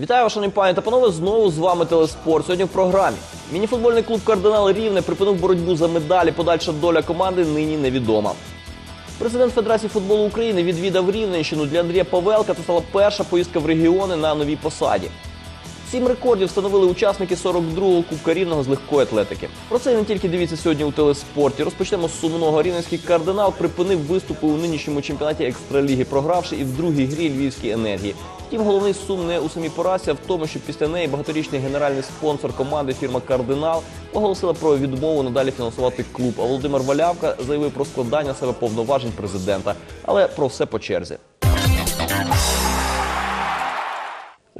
Вітаю, шановні пані та панове. Знову з вами Телеспорт. Сьогодні в програмі. Мініфутбольний клуб Кардинал Рівне припинив боротьбу за медалі. Подальша доля команди нині невідома. Президент Федерації футболу України відвідав Рівненщину. Для Андрія Павелка це стала перша поїздка в регіони на новій посаді. Сім рекордів встановили учасники 42-го Кубка Рівного з легкої атлетики. Про це не тільки дивіться сьогодні у телеспорті. Розпочнемо з сумного. Рівненський кардинал припинив виступи у нинішньому чемпіонаті екстраліги, програвши і в другій грі львівській енергії. Втім, головний сум не у самій поразі, а в тому, що після неї багаторічний генеральний спонсор команди фірма Кардинал оголосила про відмову надалі фінансувати клуб. А Володимир Валявка заявив про складання себе повноважень президента. Але про все по черзі.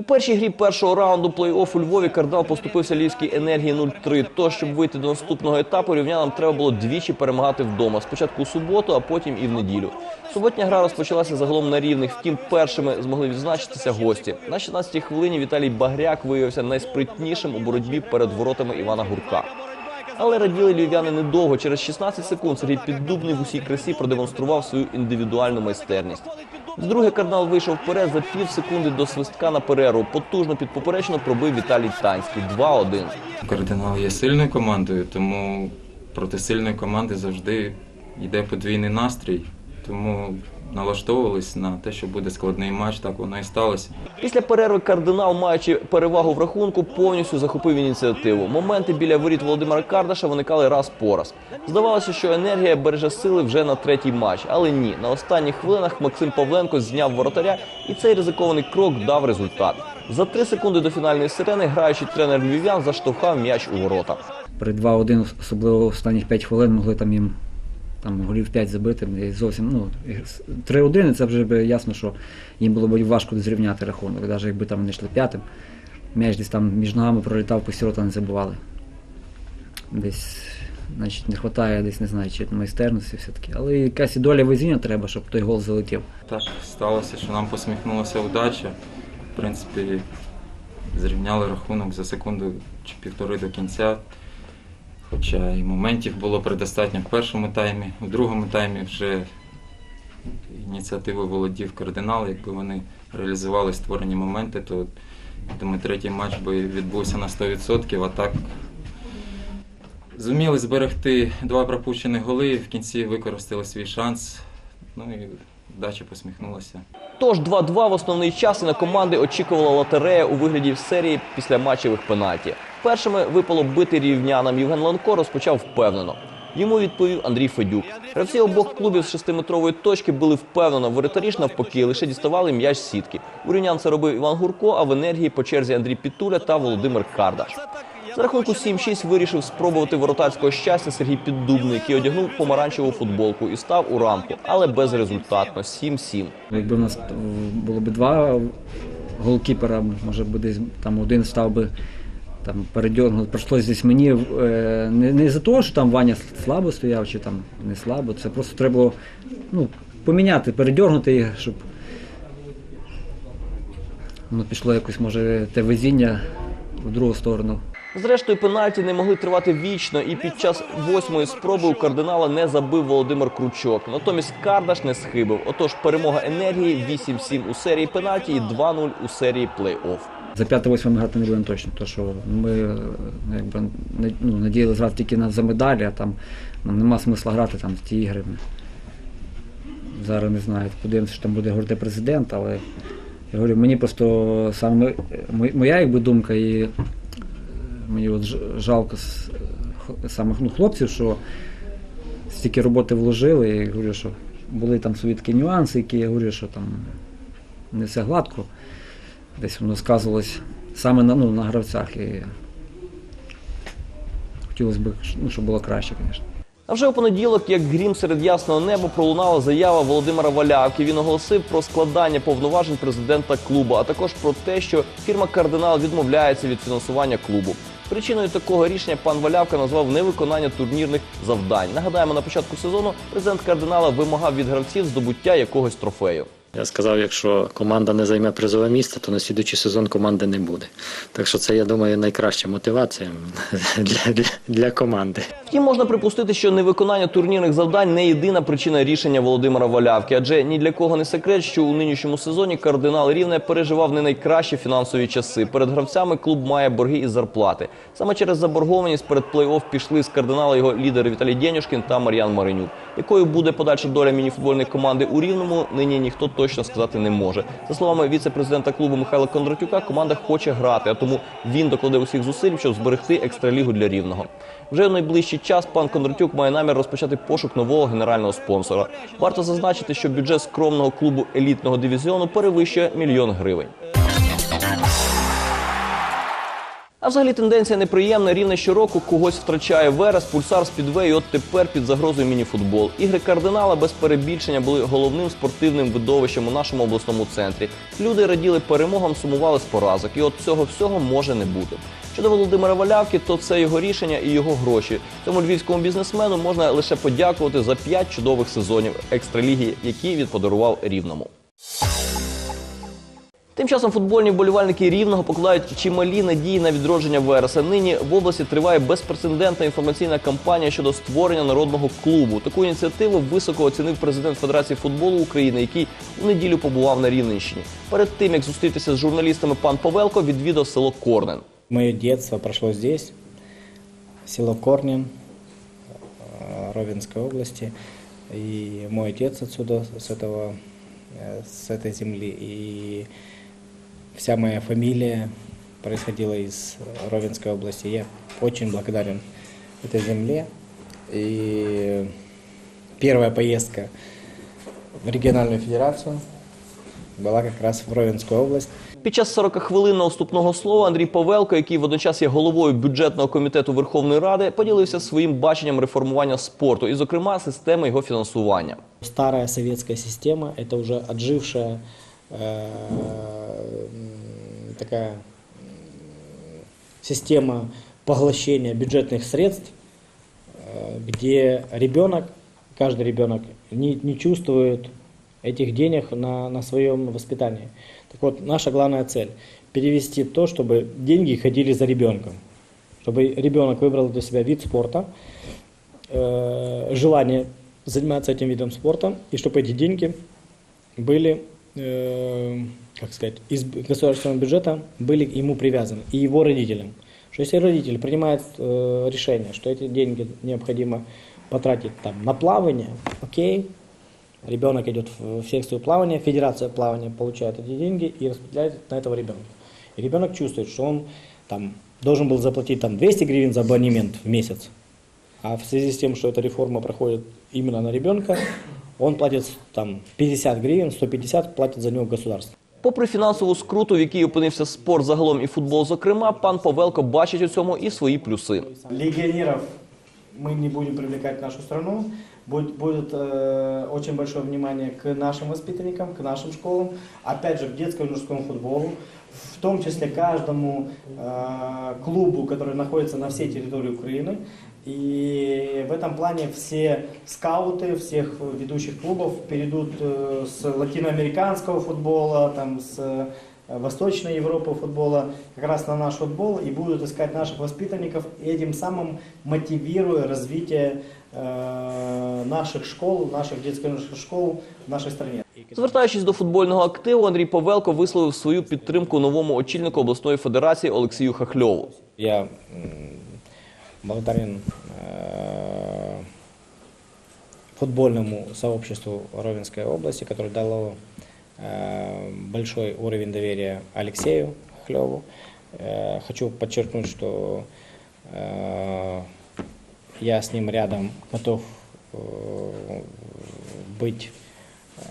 Першій грі першого раунду плей-офф у Львові Кардал поступився львівській енергії 0-3. То, щоб вийти до наступного етапу, рівнянам треба було двічі перемагати вдома. Спочатку у суботу, а потім і в неділю. Суботня гра розпочалася загалом на рівних. Втім, першими змогли відзначитися гості. На 16-й хвилині Віталій Багряк виявився найспритнішим у боротьбі перед воротами Івана Гурка. Але раділи львів'яни недовго. Через 16 секунд Сергій Піддубний в усій красі продемонстрував свою індивідуальну майстерність. Вдруге кардинал вийшов вперед за пів секунди до свистка на перерву. Потужно підпоперечно пробив Віталій Танський. 2-1. Кардинал є сильною командою, тому проти сильної команди завжди йде подвійний настрій. Тому налаштовувались на те, що буде складний матч, так воно і сталося. Після перерви кардинал, маючи перевагу в рахунку, повністю захопив ініціативу. Моменти біля воріт Володимира Кардаша виникали раз по раз. Здавалося, що енергія береже сили вже на третій матч, але ні. На останніх хвилинах Максим Павленко зняв воротаря, і цей ризикований крок дав результат. За три секунди до фінальної сирени граючий тренер львів'ян заштовхав м'яч у ворота. При 2-1, особливо останніх 5 хвилин, могли там їм там, голів 5 забити. І зовсім, ну, 3-1, це вже би ясно, що їм було б важко зрівняти рахунок. Навіть якби там вони йшли п'ятим, м'яч десь там між ногами пролітав, по сірота не забували. Десь значить, не вистачає, десь не знаю, чи майстерності все-таки. Але якась і доля везіння треба, щоб той гол залетів. Так сталося, що нам посміхнулася удача. В принципі, зрівняли рахунок за секунду чи півтори до кінця. Хоча і моментів було предостатньо в першому таймі, в другому таймі вже ініціативою володів кардинал. Якби вони реалізували створені моменти, то думаю, третій матч би відбувся на 100%, а так зуміли зберегти два пропущені голи, в кінці використали свій шанс. Ну і вдача посміхнулася. Тож 2-2 в основний час і на команди очікувала лотерея у вигляді серії після матчевих пенальті. Першими випало бити рівнянам. Євген Ланко розпочав впевнено. Йому відповів Андрій Федюк. Гравці обох клубів з шестиметрової точки були впевнено. Воротарі ж навпаки лише діставали м'яч сітки. У рівнян це робив Іван Гурко, а в енергії по черзі Андрій Пітуля та Володимир Кардаш. За рахунку 7-6 вирішив спробувати воротарського щастя Сергій Піддубний, який одягнув помаранчеву футболку і став у рамку, але безрезультатно 7-7. Якби в нас було б два голкіпера, може б десь там один став би там передьорнув. Прийшлося десь мені е, не, не за того, що там Ваня слабо стояв чи там не слабо. Це просто треба було ну, поміняти, передьорнути їх, щоб ну, пішло якось, може, те везіння в другу сторону. Зрештою, пенальті не могли тривати вічно, і під час восьмої спроби у кардинала не забив Володимир Кручок. Натомість Кардаш не схибив. Отож, перемога енергії 8-7 у серії пенальті і 2-0 у серії плей-офф. За 5-8 ми грати не будемо точно, тому що ми якби, ну, надіялися грати тільки на за медалі, а там нам нема смисла грати там в ті ігри. Зараз не знаю, подивимося, що там буде говорити президент, але я говорю, мені просто саме моя якби, думка і мені от жалко самих ну, хлопців, що стільки роботи вложили, і говорю, що були там свої такі нюанси, які я говорю, що там не все гладко десь воно сказувалось саме на, ну, на гравцях. І хотілося б, ну, щоб було краще, звісно. А вже у понеділок, як грім серед ясного неба, пролунала заява Володимира Валявки. Він оголосив про складання повноважень президента клубу, а також про те, що фірма Кардинал відмовляється від фінансування клубу. Причиною такого рішення пан Валявка назвав невиконання турнірних завдань. Нагадаємо, на початку сезону президент кардинала вимагав від гравців здобуття якогось трофею. Я сказав, якщо команда не займе призове місце, то на слідуючий сезон команди не буде. Так що це, я думаю, найкраща мотивація для, для, для команди. Втім, можна припустити, що невиконання турнірних завдань не єдина причина рішення Володимира Валявки, адже ні для кого не секрет, що у нинішньому сезоні кардинал Рівне переживав не найкращі фінансові часи. Перед гравцями клуб має борги із зарплати. Саме через заборгованість перед плей-офф пішли з кардинала його лідери Віталій Дєнюшкін та Мар'ян Маринюк. Якою буде подальша доля мініфутбольної команди у Рівному, нині ніхто точно сказати не може. За словами віце-президента клубу Михайла Кондратюка, команда хоче грати, а тому він докладе усіх зусиль, щоб зберегти екстралігу для рівного. Вже в найближчий час пан Кондратюк має намір розпочати пошук нового генерального спонсора. Варто зазначити, що бюджет скромного клубу елітного дивізіону перевищує мільйон гривень. А взагалі тенденція неприємна. Рівне щороку когось втрачає Верес, пульсар Спідвей, і от тепер під загрозою мініфутбол. Ігри кардинала без перебільшення були головним спортивним видовищем у нашому обласному центрі. Люди раділи перемогам, сумували з поразок. І от цього всього може не бути. Щодо Володимира Валявки, то це його рішення і його гроші. Цьому львівському бізнесмену можна лише подякувати за п'ять чудових сезонів екстраліги, які він подарував рівному. Тим часом футбольні вболівальники рівного покладають чималі надії на відродження Вереса. Нині в області триває безпрецедентна інформаційна кампанія щодо створення народного клубу. Таку ініціативу високо оцінив президент Федерації футболу України, який у неділю побував на Рівненщині. Перед тим як зустрітися з журналістами, пан Павелко відвідав село Корнен. Мое детство прошло здесь, село Корнин, э, Ровенской области. И мой отец отсюда, с, этого, э, с этой земли. И вся моя фамилия происходила из Ровенской области. Я очень благодарен этой земле. И первая поездка в региональную федерацию была как раз в Ровенскую область. Під час 40-хвилинного вступного слова Андрій Павелко, який водночас є головою бюджетного комітету Верховної Ради, поділився своїм баченням реформування спорту і, зокрема, системи його фінансування. Старая советская система, это уже отжившая э, м, такая м, система поглощения бюджетных средств, э, где ребенок, каждый ребенок не, не чувствует этих денег на, на своем воспитании. Так вот, наша главная цель – перевести то, чтобы деньги ходили за ребенком, чтобы ребенок выбрал для себя вид спорта, э, желание заниматься этим видом спорта, и чтобы эти деньги были, э, как сказать, из государственного бюджета были ему привязаны, и его родителям. Что если родитель принимает э, решение, что эти деньги необходимо потратить там, на плавание, окей, ребенок идет в в секцию плавания, федерация плавания получает эти деньги и распределяет на этого ребенка. И ребенок чувствует, что он там, должен был заплатить там, 200 гривен за абонемент в месяц, а в связи с тем, что эта реформа проходит именно на ребенка, он платит там 50 гривен, 150 платит за него государство. Попри фінансову скруту, в якій опинився спорт загалом і футбол, зокрема, пан Павелко бачить у цьому і свої плюси. Легионеров мы не будем привлекать в нашу страну. Будет, будет э, очень большое внимание к нашим воспитанникам, к нашим школам, опять же к детскому и мужскому футболу, в том числе каждому э, клубу, который находится на всей территории Украины. И в этом плане все скауты всех ведущих клубов перейдут э, с латиноамериканского футбола, там, с э, Восточной Европы футбола как раз на наш футбол и будут искать наших воспитанников, и этим самым мотивируя развитие э, наших школ, наших детско-юношеских школ в нашей стране. Звертаючись до футбольного активу, Андрій Павелко висловив свою підтримку новому очільнику обласної федерації Олексію Хахльову. Я м, благодарен э, футбольному сообществу Ровенской области, которое дало э, большой уровень доверия Алексею Хлеву. Э, хочу подчеркнуть, что э, я с ним рядом готов э, быть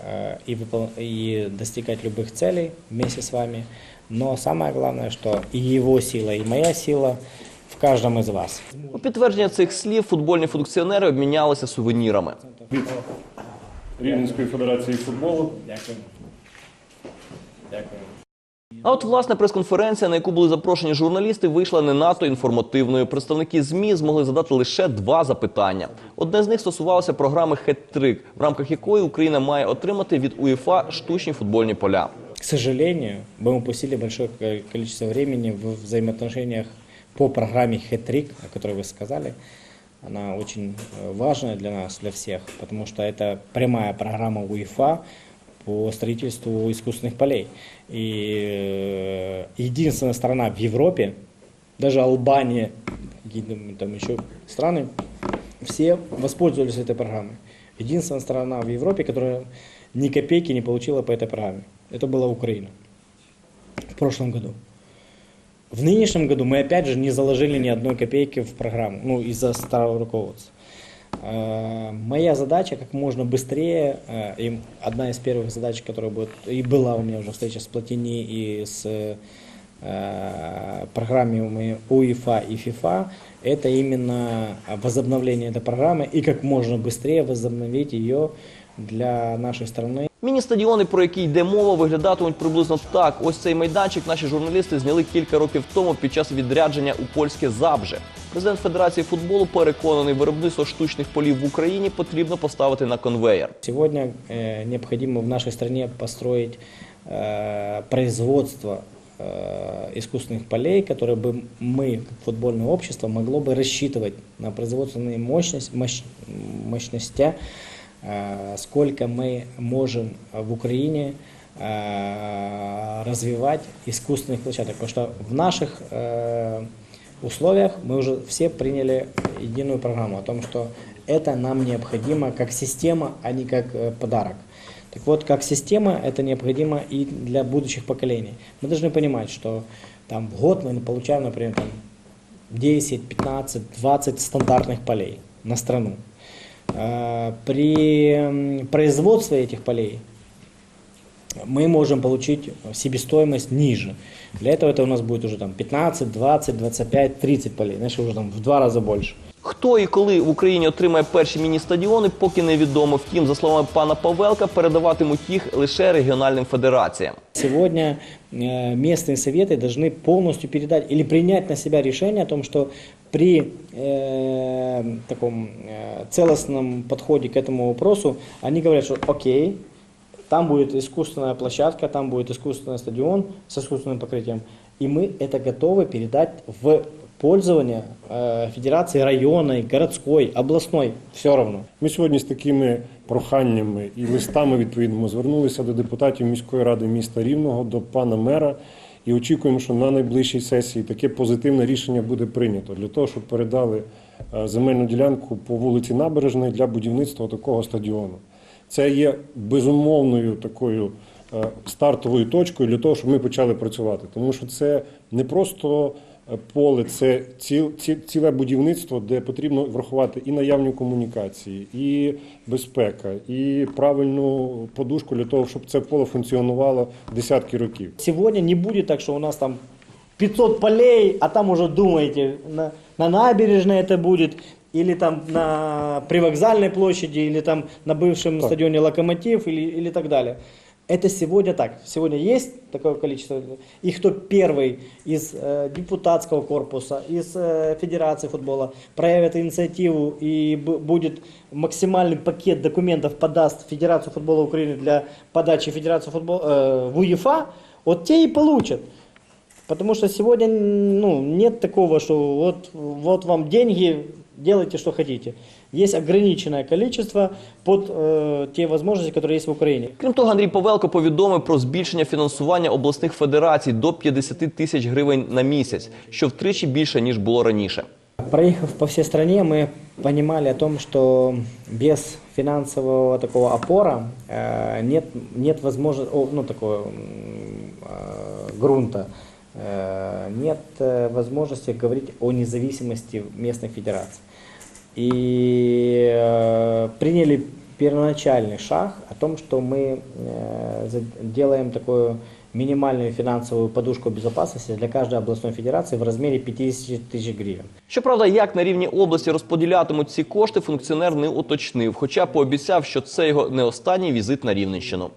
э, и, выпол- и достигать любых целей вместе с вами. Но самое главное, что и его сила, и моя сила в каждом из вас. У підтвердження цих слів футбольні функціонери обмінялися сувенірами. від Рівненської федерації футболу. Дякую. Дякую. А от власне прес-конференція, на яку були запрошені журналісти, вийшла не надто інформативною. Представники ЗМІ змогли задати лише два запитання. Одне з них стосувалося програми «Хет-трик», в рамках якої Україна має отримати від УЄФА штучні футбольні поля. К сожалению, мы упустили большое ко- количество времени в взаимоотношениях по программе «Хэтрик», о которой вы сказали. Она очень э, важная для нас, для всех, потому что это прямая программа УЕФА по строительству искусственных полей. И э, единственная страна в Европе, даже Албания, какие-то там еще страны, все воспользовались этой программой. Единственная страна в Европе, которая ни копейки не получила по этой программе. Это была Украина в прошлом году. В нынешнем году мы опять же не заложили ни одной копейки в программу, ну, из-за старого руководства. Э, Моя задача как можно быстрее, э, и одна из первых задач, которая будет, и была у меня уже встреча с Платини и с э, программами УЕФА и ФИФА, это именно возобновление этой программы и как можно быстрее возобновить ее для нашей страны. Міні-стадіони, про які йде мова, виглядатимуть приблизно так. Ось цей майданчик наші журналісти зняли кілька років тому під час відрядження у польське Забже. Президент Федерації футболу переконаний, виробництво штучних полів в Україні потрібно поставити на конвеєр. Сегодня э, необходимо в нашей стране построить э, производство э, искусственных полей, которые бы мы, как футбольное общество, могло бы рассчитывать на производственные мощность, мощ- мощности, э, сколько мы можем в Украине э, развивать искусственных площадок. Потому что в наших э, условиях мы уже все приняли единую программу о том, что это нам необходимо как система, а не как э, подарок. Так вот, как система это необходимо и для будущих поколений. Мы должны понимать, что там в год мы получаем, например, там 10, 15, 20 стандартных полей на страну. Э, При производстве этих полей мы можем получить себестоимость ниже. Для этого это у нас будет уже там 15, 20, 25, 30 полей. Значит, уже там в два раза больше. Хто і коли в Україні отримає перші міні-стадіони, поки невідомо. Втім, за словами пана Павелка, передаватимуть їх лише регіональним федераціям. Сегодня э, местные советы должны полностью передать или принять на себя решение о том, что при э, таком э, целостном подходе к этому вопросу они говорят, что окей, там будет искусственная площадка, там будет искусственный стадион с искусственным покрытием, и мы это готовы передать в пользование э, федерации районной, городской, областной, все равно. Ми сьогодні з такими проханнями і листами відповідними звернулися до депутатів міської ради міста Рівного, до пана мера. І очікуємо, що на найближчій сесії таке позитивне рішення буде прийнято для того, щоб передали е, земельну ділянку по вулиці Набережної для будівництва такого стадіону. Це є безумовною такою е, стартовою точкою для того, щоб ми почали працювати. Тому що це не просто е, поле, це ціл, ці- ціле будівництво, де потрібно врахувати і наявні комунікації, і безпека, і правильну подушку для того, щоб це поле функціонувало десятки років. Сегодня не будет так, что у нас там 500 полей, а там уже думаете, на, на набережной это будет, или там на привокзальной площади, или там на бывшем стадионе Локомотив, или, или так далее. Это сегодня так. Сегодня есть такое количество. И кто первый из э, депутатского корпуса, из э, Федерации футбола проявит инициативу и будет максимальный пакет документов подаст Федерацию футбола Украины для подачи Федерации футбола э, в УЕФА, вот те и получат. Потому что сегодня ну, нет такого, что вот, вот вам деньги, делайте что хотите. Есть ограниченное количество под э, те возможности, которые есть в Украине. Крім того, Андрій Павелко повідомив про збільшення фінансування обласних федерацій до 50 тисяч гривень на місяць, що втричі більше ніж було раніше. Проехав по всей стране, мы понимали о том, что без финансового такого опора э, нет, нет возможности, ну, такого м, э, грунта, э, нет э, возможности говорить о независимости местных федераций. И э, приняли первоначальный шаг о том, что мы э, за- делаем такую минимальную финансовую подушку безопасности для каждой областной федерации в размере 50 тысяч гривен. Щоправда, як на рівні області розподілятимуть ці кошти, функціонер не уточнив, хоча пообіцяв, що це його не останній візит на Рівненщину.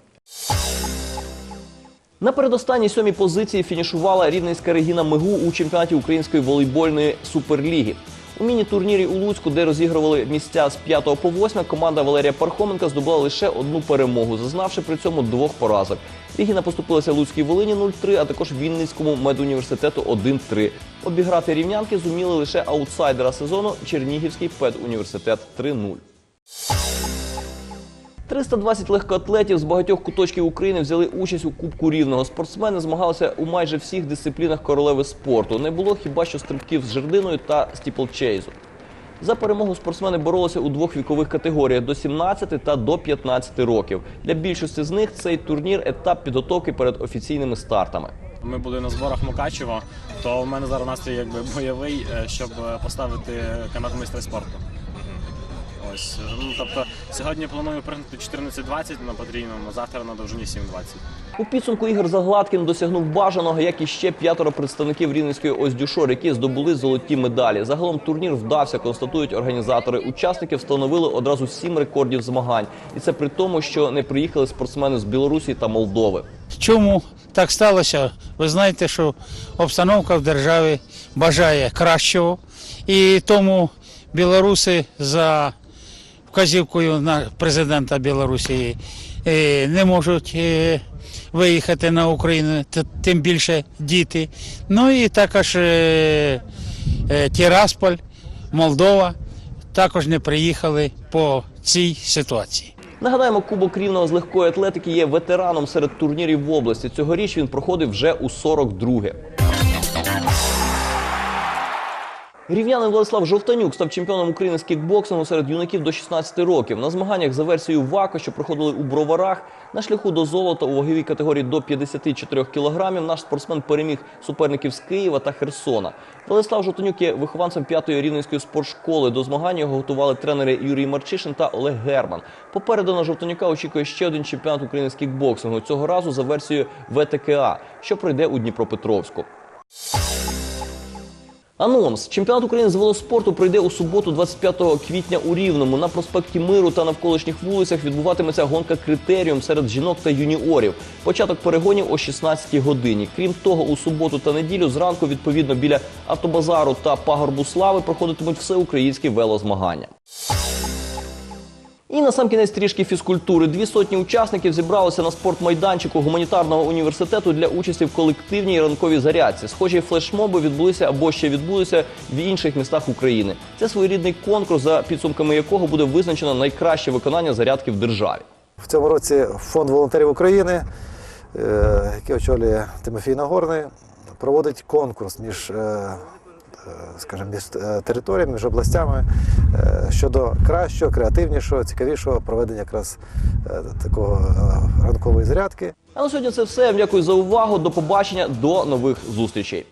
На передостанній сьомій позиції фінішувала рівненська Регіна Мигу у чемпіонаті Української волейбольної суперліги. У міні-турнірі у Луцьку, де розігрували місця з 5 по 8, команда Валерія Пархоменка здобула лише одну перемогу, зазнавши при цьому двох поразок. Рігіна поступилася Луцькій Волині 0-3, а також Вінницькому медуніверситету 1-3. Обіграти рівнянки зуміли лише аутсайдера сезону Чернігівський педуніверситет 3-0. 320 легкоатлетів з багатьох куточків України взяли участь у Кубку Рівного. Спортсмени змагалися у майже всіх дисциплінах королеви спорту. Не було хіба що стрибків з жердиною та стіплчейзу. За перемогу спортсмени боролися у двох вікових категоріях до 17 та до 15 років. Для більшості з них цей турнір етап підготовки перед офіційними стартами. Ми були на зборах Мукачево, то в мене зараз настрій якби бойовий, е, щоб е, поставити канат майстра спорту. Ось, ну тобто сьогодні планую пригнути 14.20 на потрійному, завтра на довжині 7.20. У підсумку Ігор Загладкін досягнув бажаного, як і ще п'ятеро представників рівненської Оздюшор, які здобули золоті медалі. Загалом турнір вдався, констатують організатори. Учасники встановили одразу сім рекордів змагань, і це при тому, що не приїхали спортсмени з Білорусі та Молдови. Чому так сталося? Ви знаєте, що обстановка в державі бажає кращого, і тому білоруси за вказівкою на президента Білорусі е, не можуть е, виїхати на Україну, тим більше діти. Ну і також е, Тірасполь, Молдова також не приїхали по цій ситуації. Нагадаємо, Кубок Рівного з легкої атлетики є ветераном серед турнірів в області. Цьогоріч він проходив вже у 42-ге. Рівнянин Владислав Жовтанюк став чемпіоном України з кікбоксингу серед юнаків до 16 років. На змаганнях за версією ВАКО, що проходили у Броварах, на шляху до золота у ваговій категорії до 54 кілограмів наш спортсмен переміг суперників з Києва та Херсона. Владислав Жовтанюк є вихованцем п'ятої рівненської спортшколи. До змагань його готували тренери Юрій Марчишин та Олег Герман. Попереду на Жовтанюка очікує ще один чемпіонат України з кікбоксингу. Цього разу за версією ВТКА, що пройде у Дніпропетровську. Анонс. Чемпіонат України з велоспорту пройде у суботу, 25 квітня у Рівному. На проспекті Миру та навколишніх вулицях відбуватиметься гонка критеріум серед жінок та юніорів. Початок перегонів о 16 годині. Крім того, у суботу та неділю зранку, відповідно, біля автобазару та пагорбу слави проходитимуть всеукраїнські велозмагання. І на сам кінець трішки фізкультури. Дві сотні учасників зібралися на спортмайданчику гуманітарного університету для участі в колективній ранковій зарядці. Схожі флешмоби відбулися або ще відбудуться в інших містах України. Це своєрідний конкурс, за підсумками якого буде визначено найкраще виконання зарядки в державі. В цьому році фонд волонтерів України, е, який очолює Тимофій Нагорний, проводить конкурс між, е, скажімо, між е, територіями, між областями е, щодо кращого, креативнішого, цікавішого проведення якраз е, такого е, ранкової зарядки. А на сьогодні це все. Дякую за увагу. До побачення, до нових зустрічей.